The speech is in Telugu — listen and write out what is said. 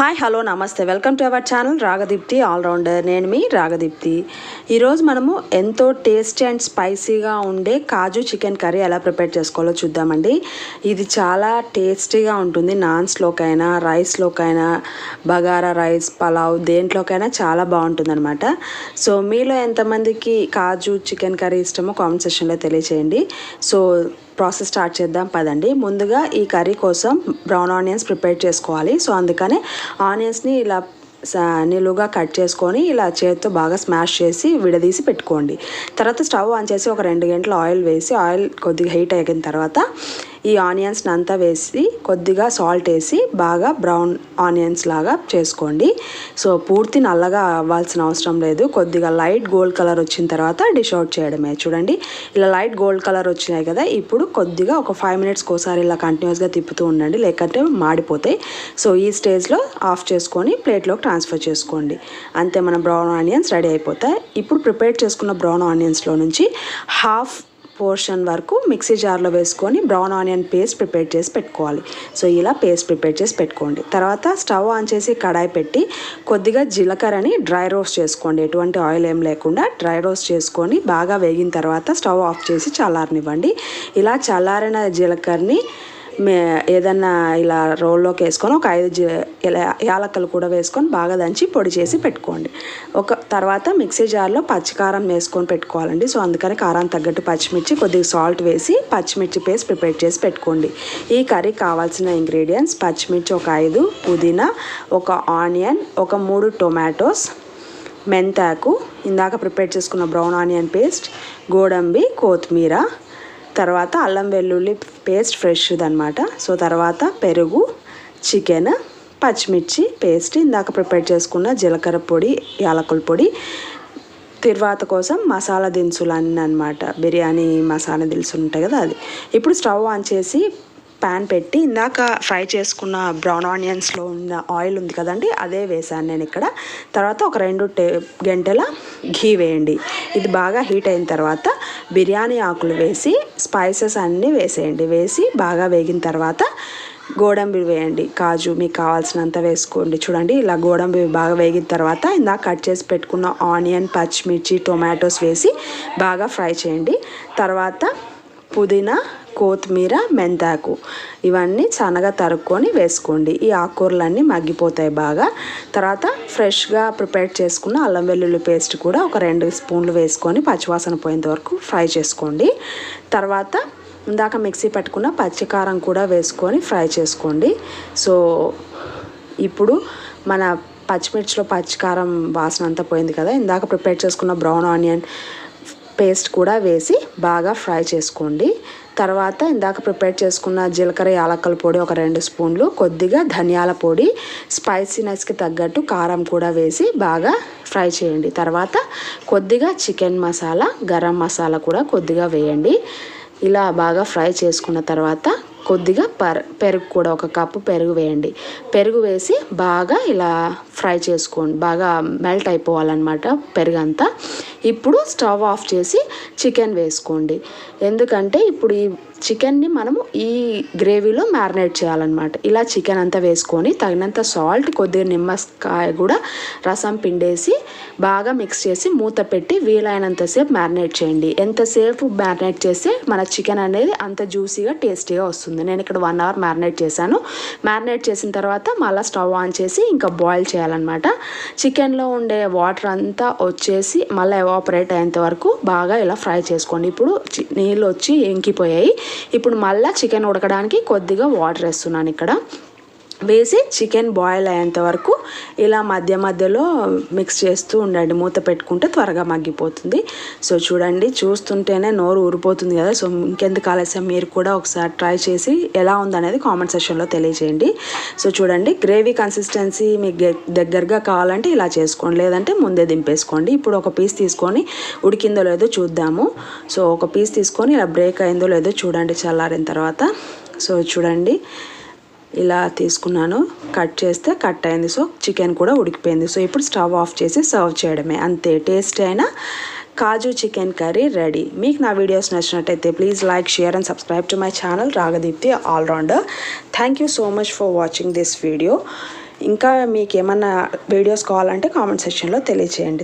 హాయ్ హలో నమస్తే welcome to our channel Ragadeepthi all rounder నేను మీ రాగదీప్తి ఈరోజు మనము ఎంతో టేస్టీ అండ్ స్పైసీగా ఉండే కాజు చికెన్ కర్రీ ఎలా ప్రిపేర్ చేసుకోవాలో చూద్దామండి. ఇది చాలా టేస్టీగా ఉంటుంది. నాన్స్లోకైనా రైస్లోకైనా బగారా రైస్ పలావ్ దేంట్లోకైనా చాలా బాగుంటుంది అనమాట సో మీలో ఎంతమందికి కాజు చికెన్ కర్రీ ఇష్టమో కామెంట్ సెక్షన్లో తెలియచేయండి. సో ప్రాసెస్ స్టార్ట్ చేద్దాం. పదండి. ముందుగా ఈ కర్రీ కోసం బ్రౌన్ ఆనియన్స్ ప్రిపేర్ చేసుకోవాలి. సో అందుకనే ఆనియన్స్ని ఇలా నిలువుగా కట్ చేసుకొని ఇలా చేతితో బాగా స్మాష్ చేసి విడదీసి పెట్టుకోండి. తర్వాత స్టవ్ ఆన్ చేసి ఒక రెండు గంటలు ఆయిల్ వేసి ఆయిల్ కొద్దిగా హీట్ అయిన తర్వాత ఈ ఆనియన్స్ని అంతా వేసి కొద్దిగా సాల్ట్ వేసి బాగా బ్రౌన్ ఆనియన్స్ లాగా చేసుకోండి. సో పూర్తి నల్లగా అవ్వాల్సిన అవసరం లేదు. కొద్దిగా లైట్ గోల్డ్ కలర్ వచ్చిన తర్వాత డిష్ అవుట్ చేయడమే. చూడండి ఇలా లైట్ గోల్డ్ కలర్ వచ్చినాయి కదా ఇప్పుడు కొద్దిగా ఒక ఫైవ్ మినిట్స్కి ఒకసారి ఇలా కంటిన్యూస్గా తిప్పుతూ ఉండండి లేకపోతే మాడిపోతాయి. సో ఈ స్టేజ్లో ఆఫ్ చేసుకొని ప్లేట్లోకి ట్రాన్స్ఫర్ చేసుకోండి. అంతే మన బ్రౌన్ ఆనియన్స్ రెడీ అయిపోతాయి. ఇప్పుడు ప్రిపేర్ చేసుకున్న బ్రౌన్ ఆనియన్స్లో నుంచి హాఫ్ పోర్షన్ వరకు మిక్సీ జార్లో వేసుకొని బ్రౌన్ ఆనియన్ పేస్ట్ ప్రిపేర్ చేసి పెట్టుకోవాలి. సో ఇలా పేస్ట్ ప్రిపేర్ చేసి పెట్టుకోండి. తర్వాత స్టవ్ ఆన్ చేసి కడాయి పెట్టి కొద్దిగా జీలకర్రని డ్రై రోస్ట్ చేసుకోండి. ఎటువంటి ఆయిల్ ఏం లేకుండా డ్రై రోస్ట్ చేసుకొని బాగా వేగిన తర్వాత స్టవ్ ఆఫ్ చేసి చల్లారనివ్వండి. ఇలా చల్లారిన జీలకర్రని ఏదన్నా ఇలా రోల్లోకి వేసుకొని ఒక ఐదు యాలక్కలు కూడా వేసుకొని బాగా దంచి పొడి చేసి పెట్టుకోండి. ఒక తర్వాత మిక్సీ జార్లో పచ్చికారం వేసుకొని పెట్టుకోవాలండి. సో అందుకని కారం తగ్గట్టు పచ్చిమిర్చి కొద్దిగా సాల్ట్ వేసి పచ్చిమిర్చి పేస్ట్ ప్రిపేర్ చేసి పెట్టుకోండి. ఈ కర్రీ కావాల్సిన ఇంగ్రీడియంట్స్ పచ్చిమిర్చి ఒక ఐదు పుదీనా ఒక ఆనియన్ ఒక మూడు టొమాటోస్ మెంతాకు ఇందాక ప్రిపేర్ చేసుకున్న బ్రౌన్ ఆనియన్ పేస్ట్ గోడంబి కొత్తిమీర తర్వాత అల్లం వెల్లుల్లి పేస్ట్ ఫ్రెష్ది అనమాట సో తర్వాత పెరుగు చికెన్ పచ్చిమిర్చి పేస్ట్ ఇందాక ప్రిపేర్ చేసుకున్న జీలకర్ర పొడి యాలకుల పొడి. తర్వాత కోసం మసాలా దినుసులు అన్నీ అనమాట బిర్యానీ మసాలా దినుసులు ఉంటాయి కదా అది. ఇప్పుడు స్టవ్ ఆన్ చేసి ప్యాన్ పెట్టి ఇందాక ఫ్రై చేసుకున్న బ్రౌన్ ఆనియన్స్లో ఉన్న ఆయిల్ ఉంది కదండి అదే వేసాను నేను ఇక్కడ. తర్వాత ఒక రెండు టే గంటల ఘీ వేయండి. ఇది బాగా హీట్ అయిన తర్వాత బిర్యానీ ఆకులు వేసి స్పైసెస్ అన్నీ వేసేయండి. వేసి బాగా వేగిన తర్వాత గోడంబి వేయండి. కాజు మీకు కావాల్సినంత వేసుకోండి. చూడండి ఇలా గోడంబి బాగా వేగిన తర్వాత ఇందాక కట్ చేసి పెట్టుకున్న ఆనియన్ పచ్చిమిర్చి టొమాటోస్ వేసి బాగా ఫ్రై చేయండి. తర్వాత పుదీనా కొత్తిమీర మెంతాకు ఇవన్నీ సన్నగా తరుక్కొని వేసుకోండి. ఈ ఆకుకూరలన్నీ మగ్గిపోతాయి బాగా. తర్వాత ఫ్రెష్గా ప్రిపేర్ చేసుకున్న అల్లం వెల్లుల్లి పేస్ట్ కూడా ఒక రెండు స్పూన్లు వేసుకొని పచ్చివాసన పోయేంత వరకు ఫ్రై చేసుకోండి. తర్వాత ఇందాక మిక్సీ పెట్టుకున్న పచ్చికారం కూడా వేసుకొని ఫ్రై చేసుకోండి. సో ఇప్పుడు మన పచ్చిమిర్చిలో పచ్చికారం వాసన అంతా పోయింది కదా ఇందాక ప్రిపేర్ చేసుకున్న బ్రౌన్ ఆనియన్ పేస్ట్ కూడా వేసి బాగా ఫ్రై చేసుకోండి. తర్వాత ఇందాక ప్రిపేర్ చేసుకున్న జీలకర్ర యాలక్కల పొడి ఒక రెండు స్పూన్లు కొద్దిగా ధనియాల పొడి స్పైసీనెస్కి తగ్గట్టు కారం కూడా వేసి బాగా ఫ్రై చేయండి. తర్వాత కొద్దిగా చికెన్ మసాలా గరం మసాలా కూడా కొద్దిగా వేయండి. ఇలా బాగా ఫ్రై చేసుకున్న తర్వాత కొద్దిగా పర్ పెరుగు కూడా ఒక కప్పు పెరుగు వేయండి. పెరుగు వేసి బాగా ఇలా ఫ్రై చేసుకోండి. బాగా మెల్ట్ అయిపోవాలన్నమాట పెరుగు అంతా ఇప్పుడు స్టవ్ ఆఫ్ చేసి చికెన్ వేసుకోండి. ఎందుకంటే ఇప్పుడు ఈ చికెన్ని మనము ఈ గ్రేవీలో మ్యారినేట్ చేయాలన్నమాట. ఇలా చికెన్ అంతా వేసుకొని తగినంత సాల్ట్ కొద్దిగా నిమ్మకాయ కూడా రసం పిండేసి బాగా మిక్స్ చేసి మూత పెట్టి వీలైనంతసేపు మ్యారినేట్ చేయండి. ఎంతసేపు మ్యారినేట్ చేస్తే మన చికెన్ అనేది అంత జ్యూసీగా టేస్టీగా వస్తుంది. నేను ఇక్కడ వన్ అవర్ మ్యారినేట్ చేశాను. మ్యారినేట్ చేసిన తర్వాత మళ్ళీ స్టవ్ ఆన్ చేసి ఇంకా బాయిల్ చేయాలన్నమాట. చికెన్లో ఉండే వాటర్ అంతా వచ్చేసి మళ్ళీ ఎవాపరేట్ అయ్యేంత వరకు బాగా ఇలా ఫ్రై చేసుకోండి. ఇప్పుడు చి- నీళ్ళు వచ్చి ఇంకిపోయాయి ఇప్పుడు మళ్ళీ చికెన్ ఉడకడానికి కొద్దిగా వాటర్ వేస్తున్నాను ఇక్కడ. వేసి చికెన్ బాయిల్ అయ్యేంత వరకు ఇలా మధ్య మధ్యలో మిక్స్ చేస్తూ ఉండండి. మూత పెట్టుకుంటే త్వరగా మగ్గిపోతుంది. సో చూడండి చూస్తుంటేనే నోరు ఊరిపోతుంది కదా. సో ఇంకెందుకు ఆలస్యం? మీరు కూడా ఒకసారి ట్రై చేసి ఎలా ఉందనేది కామెంట్ సెక్షన్లో తెలియజేయండి సో చూడండి గ్రేవీ కన్సిస్టెన్సీ మీకు దగ్గరగా కావాలంటే ఇలా చేసుకోండి. లేదంటే ముందే దింపేసుకోండి. ఇప్పుడు ఒక పీస్ తీసుకొని ఉడికిందో లేదో చూద్దాము. సో ఒక పీస్ తీసుకొని ఇలా బ్రేక్ అయిందో లేదో చూడండి చల్లారిన తర్వాత. సో చూడండి ఇలా తీసుకున్నాను. కట్ చేస్తే కట్ అయింది. సో చికెన్ కూడా ఉడికిపోయింది. సో ఇప్పుడు స్టవ్ ఆఫ్ చేసి సర్వ్ చేయడమే. అంతే టేస్ట్ అయినా కాజు చికెన్ కర్రీ రెడీ. మీకు నా వీడియోస్ నచ్చినట్టయితే please like share and subscribe to my channel Ragadeepthi all rounder. Thank you so much for watching this video. ఇంకా మీకు ఏమన్నా వీడియోస్ కావాలంటే కామెంట్ సెక్షన్లో తెలియచేయండి.